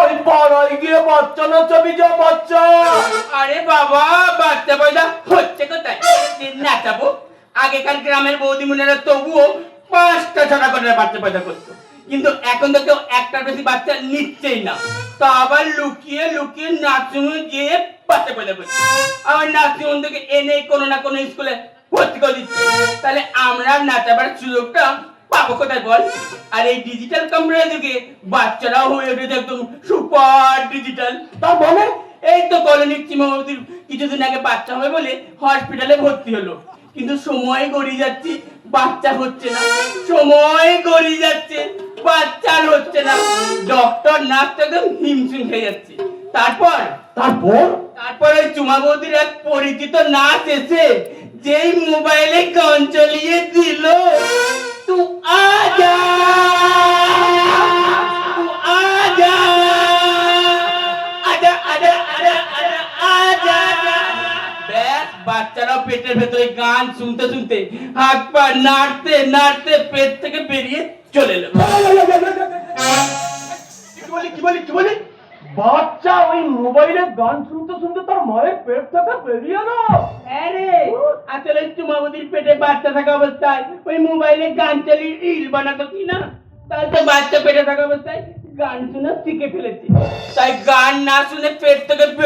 ওই পাড়ায় গিয়ে বাচ্চা না ছবি যা বাচ্চা। আরে বাবা, বাচ্চা পয়দা হচ্ছে কোথায়? নাচাবো আগেকার গ্রামের বৌদিমুনেরা তবুও পাঁচটা ছটা করে বাচ্চা পয়দা করতো। কিন্তু এখন তো কেউ একটার বেশি বাচ্চা নিচ্ছেই না। তা আবার লুকিয়ে লুকিয়ে নাচুমে গিয়ে বাচ্চা পয়দা করছে। আবার নাচুমন থেকে এনে কোনো না কোনো স্কুলে ভর্তি করে দিচ্ছে। তাহলে আমরা নাচাবার সুযোগটা পাবো কোথায় বল? আর এই ডিজিটাল যুগে বাচ্চারাও হয়ে উঠেছে একদম সুপার ডিজিটাল তার মানে এই তো কলোনির চিমাবতির কিছুদিন আগে বাচ্চা হবে বলে হসপিটালে ভর্তি হলো। কিন্তু সময় গড়িয়ে যাচ্ছে বাচ্চা হচ্ছে না। সময় গড়িয়ে যাচ্ছে বাচ্চা হচ্ছে না। ডক্টর নার্স তো একদম হিমশিম খেয়ে যাচ্ছে। তারপর? তারপর? তারপর ওই চুমাবতির এক পরিচিত নাচ এসে যেই মোবাইলে গান চালিয়ে দিল। ব্যাস বাচ্চারা পেটের ভেতরে গান শুনতে শুনতে হাত পা নাড়তে নাড়তে পেট থেকে বেরিয়ে চলে এলো। কি বলি কি বলি কি বলি? বাচ্চা ওই মোবাইলে গান শুনতে শুনতে তার মায়ের পেট থেকে বেরিয়ে এলো। হ্যাঁ আসলে পেটে বাচ্চা থাকা অবস্থায় ওই মোবাইলে গান চালিয়ে রিল বানাতো কি না? তাই তো বাচ্চা পেটে থাকা অবস্থায় গান শুনে শিখে ফেলেছে। তাই গান না শুনে পেট থেকে